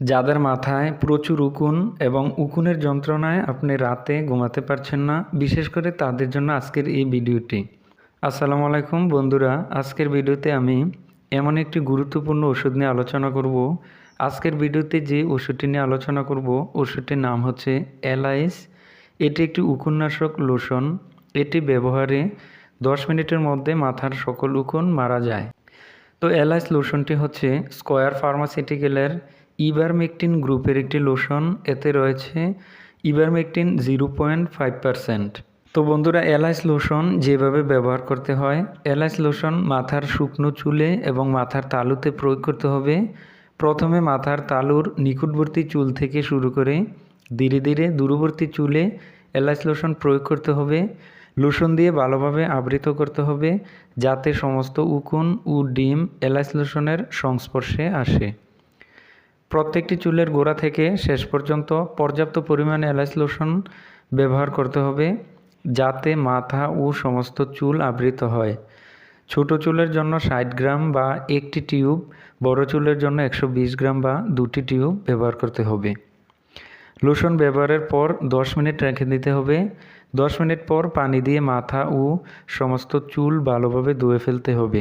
যাদের মাথায় প্রচুর উকুন এবং উকুনের যন্ত্রণায় আপনি রাতে ঘুমাতে পারছেন না, বিশেষ করে তাদের জন্য আজকের এই ভিডিওটি। আসসালামু আলাইকুম বন্ধুরা, আজকের ভিডিওতে আমি এমন একটি গুরুত্বপূর্ণ ওষুধ নিয়ে আলোচনা করব। আজকের ভিডিওতে যে ওষুধটি নিয়ে আলোচনা করব, ওষুধটির নাম হচ্ছে এলাইস। এটি একটি উকুননাশক লোশন। এটি ব্যবহারে দশ মিনিটের মধ্যে মাথার সকল উকুন মারা যায়। তো এলাইস লোশনটি হচ্ছে স্কয়ার ফার্মাসিউটিক্যালের ইবারমেকটিন গ্রুপের একটি লোশন এতে রয়েছে ivermectin zero point five percent. তো বন্ধুরা এলাইস লোশন যেভাবে ব্যবহার করতে হয় এলাইস লোশন মাথার শুকনো চুলে এবং মাথার তালুতে প্রয়োগ করতে হবে। প্রথমে মাথার তালুর নিকটবর্তী চুল থেকে শুরু করে ধীরে ধীরে দূরবর্তী চুলে এলাইস লোশন প্রয়োগ করতে হবে। লোশন দিয়ে ভালোভাবে আবৃত করতে হবে যাতে সমস্ত উকুন ও ডিম এলাইস লোশনের সংস্পর্শে আসে। প্রত্যেকটি চুলের গোড়া থেকে শেষ পর্যন্ত পর্যাপ্ত পরিমাণে এলাইচ লোশন ব্যবহার করতে হবে, যাতে মাথা ও সমস্ত চুল আবৃত হয়। ছোট চুলের জন্য ষাট গ্রাম বা একটি টিউব, বড় চুলের জন্য একশো বিশ গ্রাম বা দুটি টিউব ব্যবহার করতে হবে। লোশন ব্যবহারের পর দশ মিনিট রেখে দিতে হবে। দশ মিনিট পর পানি দিয়ে মাথা ও সমস্ত চুল ভালোভাবে ধুয়ে ফেলতে হবে।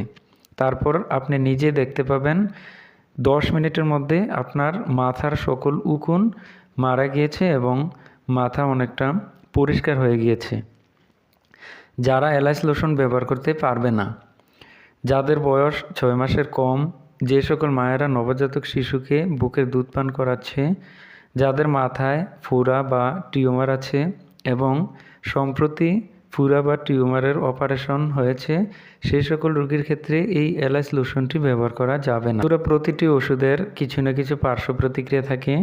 তারপর আপনি নিজে দেখতে পাবেন দশ মিনিটের মধ্যে আপনার মাথার সকল উকুন মারা গিয়েছে এবং মাথা অনেকটা পরিষ্কার হয়ে গিয়েছে। যারা এলাইচ লোশন ব্যবহার করতে পারবে না, যাদের বয়স ছয় মাসের কম, যে সকল মায়েরা নবজাতক শিশুকে বুকের দুধ পান করাচ্ছে, যাদের মাথায় ফুরা বা টিউমার আছে এবং সম্প্রতি ফুরা বা টিউমারের অপারেশন হয়েছে, সেই সকল রোগীর ক্ষেত্রে এই এলাইচ লোশনটি ব্যবহার করা যাবে না। পুরো প্রতিটি ওষুধের কিছু না কিছু পার্শ্ব প্রতিক্রিয়া থাকে।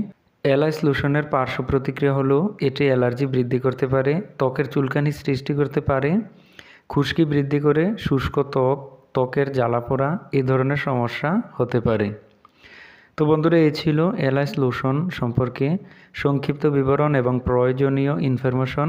এলাইচ লোশনের পার্শ্ব প্রতিক্রিয়া হলো, এটি অ্যালার্জি বৃদ্ধি করতে পারে, ত্বকের চুলকানি সৃষ্টি করতে পারে, খুশকি বৃদ্ধি করে, শুষ্ক ত্বক, ত্বকের জ্বালাপোড়া এ ধরনের সমস্যা হতে পারে। তো বন্ধুরা এই ছিল এলাইস লোশন সম্পর্কে সংক্ষিপ্ত বিবরণ এবং প্রয়োজনীয় ইনফরমেশন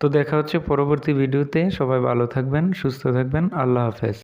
তো দেখা হচ্ছে পরবর্তী ভিডিওতে। সবাই ভালো থাকবেন সুস্থ থাকবেন। আল্লাহ হাফেজ।